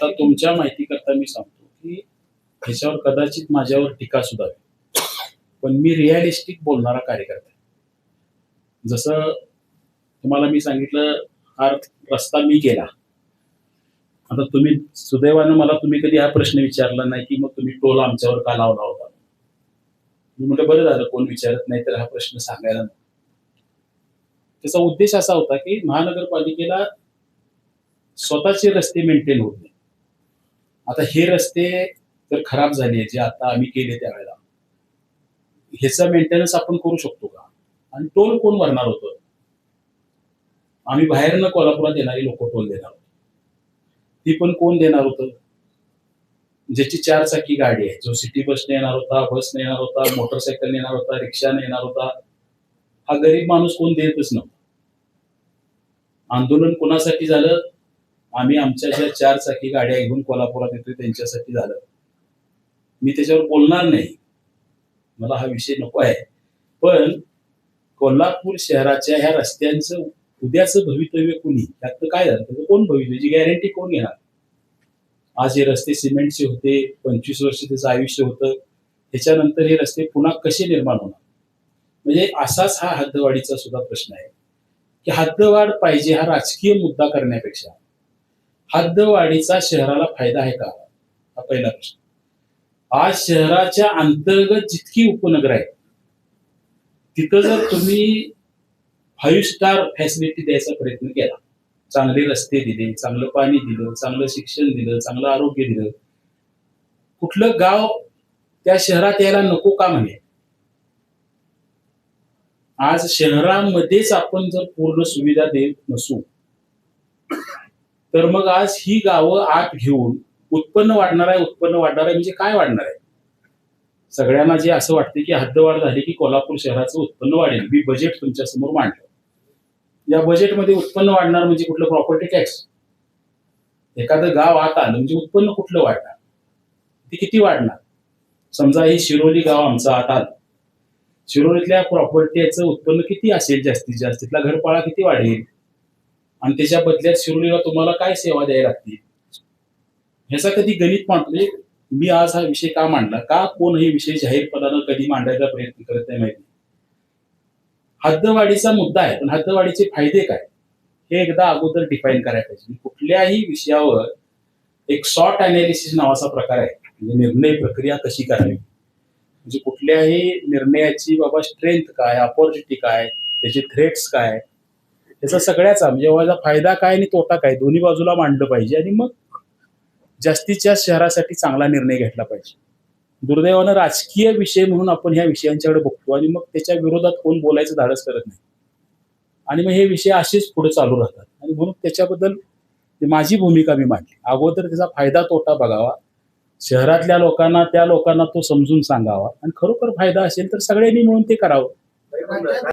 आता तुमच्या माहिती करता मी सांगतो की ह्याच्यावर कदाचित माझ्यावर टीका सुद्धा पण मी रिअलिस्टिक बोलणारा कार्यकर्ता जसं तुम्हाला मी सांगितलं हा रस्ता मी गेला. आता तुम्ही सुदैवानं मला तुम्ही कधी हा प्रश्न विचारला नाही की मग तुम्ही टोल आमच्यावर का लावला होता? मी म्हटलं बरं झालं कोण विचारत नाही तर हा प्रश्न सांगायला नाही त्याचा उद्देश असा होता की महानगरपालिकेला स्वतःचे रस्ते मेंटेन होत नाही आता हे रस्ते जर खराब झाले जे आता आम्ही केले त्यावेळेला ह्याचा मेंटेनन्स आपण करू शकतो का? आणि टोल कोण भरणार होतं? आम्ही बाहेरनं कोल्हापुरात येणारी लोक टोल देणार होतो. ती पण कोण देणार होतं? ज्याची चार चाकी गाडी आहे जो सिटी बसने येणार होता बसने येणार होता मोटरसायकलने येणार होता रिक्षाने येणार होता हा गरीब माणूस कोण देतच नव्हता. आंदोलन कोणासाठी झालं? आम्ही आमच्या ज्या चार चाकी गाड्या घेऊन कोल्हापुरात येतोय त्यांच्यासाठी झालं. मी त्याच्यावर बोलणार नाही. मला हा विषय नको आहे. पण कोल्हापूर शहराच्या ह्या रस्त्यांचं उद्याचं भवितव्य कुणी? त्यात काय झालं? त्याचं कोण भवितव्याची गॅरंटी कोण घेणार? आज हे रस्ते सिमेंटचे होते पंचवीस वर्ष त्याचं आयुष्य होतं. त्याच्यानंतर हे रस्ते पुन्हा कसे निर्माण होणार? म्हणजे असाच हा हद्दवाढीचा सुद्धा प्रश्न आहे. की हद्दवाढ पाहिजे हा राजकीय मुद्दा करण्यापेक्षा. हद्दवाढीचा शहराला फायदा आहे का? हा पहिला प्रश्न. आज शहराच्या अंतर्गत जितकी उपनगर आहेत तिथं जर तुम्ही फाईव्ह स्टार फॅसिलिटी द्यायचा प्रयत्न केला चांगले रस्ते दिले चांगलं पाणी दिलं चांगलं शिक्षण दिलं चांगलं आरोग्य दिलं कुठलं गाव त्या शहरात यायला नको का म्हणे? आज शहरामध्येच आपण जर पूर्ण सुविधा देत नसू तर मग आज ही गावं आत घेऊन उत्पन्न वाढणार आहे उत्पन्न वाढणार आहे म्हणजे काय वाढणार आहे? सगळ्यांना जे असं वाटते की हद्दवाढ झाली की कोल्हापूर शहराचं उत्पन्न वाढेल मी बजेट तुमच्यासमोर मांडलं. या बजेटमध्ये उत्पन्न वाढणार म्हणजे कुठलं प्रॉपर्टी टॅक्स एखादं गाव आत आलं म्हणजे उत्पन्न कुठलं वाढणार? ते किती वाढणार? समजा हे शिरोली गाव आमचं आत आलं. शिरोलीतल्या प्रॉपर्टीचं उत्पन्न किती असेल जास्तीत जास्त? तिथला घरपाळा किती वाढेल? आणि त्याच्या बदल्यात शिरोलीला तुम्हाला काय सेवा द्यायला लागतील ह्याचा कधी गणित मांडतो म्हणजे मी आज हा विषय का मांडला? का कोण हे विषय जाहीरपणानं कधी मांडायचा प्रयत्न करत नाही माहिती? हद्दवाढीचा मुद्दा आहे पण हद्दवाढीचे फायदे काय? हे एकदा अगोदर डिफाईन करायला पाहिजे. म्हणजे कुठल्याही विषयावर एक शॉर्ट अनालिसिस नावाचा प्रकार आहे. म्हणजे निर्णय प्रक्रिया कशी करावी? म्हणजे कुठल्याही निर्णयाची बाबा स्ट्रेंथ काय अपॉर्च्युनिटी काय त्याचे थ्रेट्स काय त्याचा सगळ्याचा म्हणजे माझा फायदा काय आणि तोटा काय? दोन्ही बाजूला मांडलं पाहिजे आणि मग जास्तीत जास्त शहरासाठी चांगला निर्णय घेतला पाहिजे. दुर्दैवानं राजकीय विषय म्हणून आपण ह्या विषयांच्याकडे बघतो आणि मग त्याच्या विरोधात कोण बोलायचं धाडस करत नाही. आणि मग हे विषय असेच पुढे चालू राहतात. आणि म्हणून त्याच्याबद्दल माझी भूमिका मी मांडली. अगोदर त्याचा फायदा तोटा बघावा. शहरातल्या लोकांना त्या लोकांना तो समजून सांगावा. आणि खरोखर फायदा असेल तर सगळ्यांनी मिळून ते करावं.